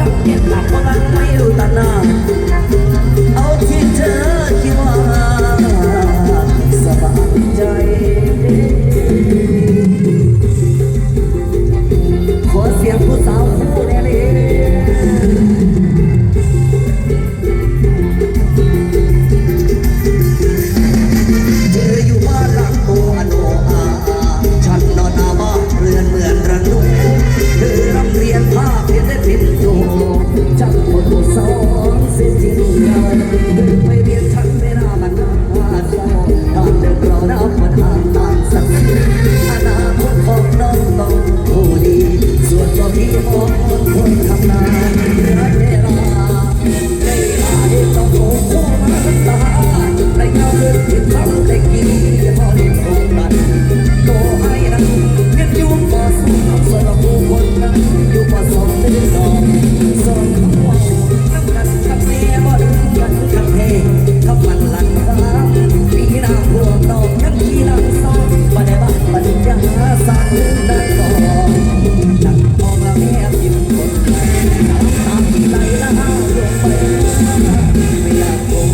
ดังเก็บหลักเพรามันไม่รู้ตาหน้าเอาที่เธอคิดว่าสบายใจ สองเสียจริงกันเธอไปเรี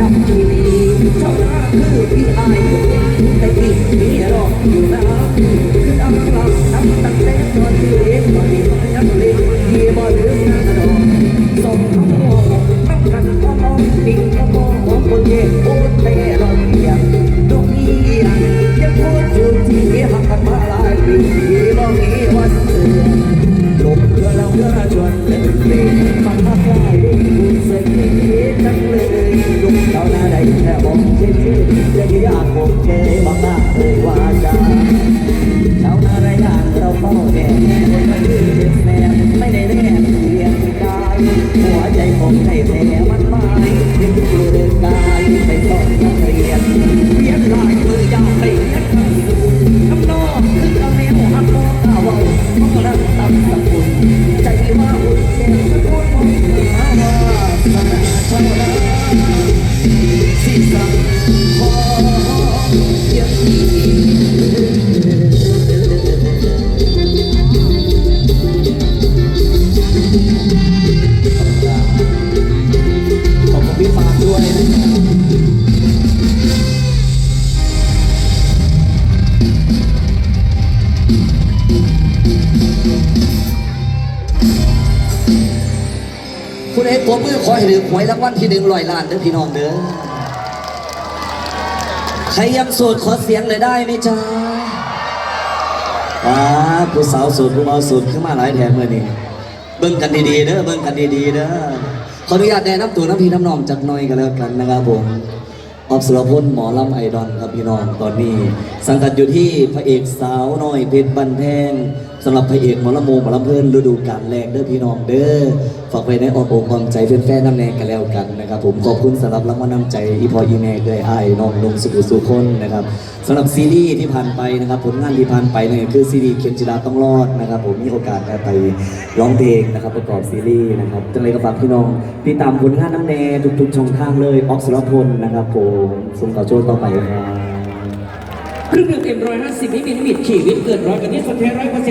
ด็กเขาอย่าไปหวังเขาเลยเขามาช่วยอะไรค่ะเขามีเครื่อกนะไรดูเงินอยากสูงไปตามผมหากินแต่เขาเป็นสาวโคสิต้องดังดีดังดีเจ้าหน้าคือพี่อายแต่พี่มีรออยู่นะคืองลังทำตั้งแต่ตอนที่เล็กตอนนี้ยังเล็กที่บ่ลืมนะดอกส่งทั้งมองตั้งกันก็มองปิงก็มองมองคนเย่โคตรแต่รอยเดียงดอกนี้ยังพูดอยู่ที่หักกันมาหลายปีบ่มีวันเสื่อมลมเรือเราเรือชวนเล่นเพลงฟังภา จะยากผมเจบางหน้าเอ่ยวาจาเท่าหน้าได้อย่างเราเฝ้าแน่คนมาดื้อเด็กแม่ไม่ได้แน่เพียงได้หัวใจผมให้แพ้มัน เอกผมมือคอยหรือหวยรางวัลที่หนึ่งร้อยล้านเด้อพี่น้องเด้อใครยังโสดขอเสียงเลยได้ไหมจ๊ะว้าผู้สาวโสดผู้บ่าวโสดขึ้นมาหลายแถมเลยนี่เบิ่งกันดีๆเด้อเบิ่งกันดีๆเด้อขออนุญาตแนะนำตัวน้ำพี่น้ำนองจากหน้อยกันแล้วกันนะครับผมออบสุรพลหมอลำไอดอลครับพี่น้องตอนนี้ สังกัดอยู่ที่พระเอกสาวน้อยเพชรบันแพงสำหรับพระเอกหมอลำโมหมอลำเพลินฤดูกาลแรกเด้อพี่น้องเด้อฝากไว้ในอ้อมอกความใจแฟนๆน้ำแนงกันแล้วกันนะครับผมขอบคุณสำหรับรางวัลน้ำใจอีพออีแม่เกยไอ้น้องนงสุขุสุคนนะครับสำหรับซีรีส์ที่ผ่านไปนะครับผลงานที่ผ่านไปเนี่ยคือซีรีส์เข็มจิราต้องรอดนะครับผมมีโอกาสได้ไปร้องเพลงนะครับประกอบซีรีส์นะครับจังเลยก็ฝากพี่น้องติดตามผลงานน้ำแน่ทุกๆช่องทางเลยออกสุรพลนะครับผมส่งต่อโจ้ต่อไปครับเครื่องดื่มเอ็มร้อยห้าสิบไม่มีลิมิตขีดวิตเกินร้อยกันนี้สเตร้อยเปอร์เซ็น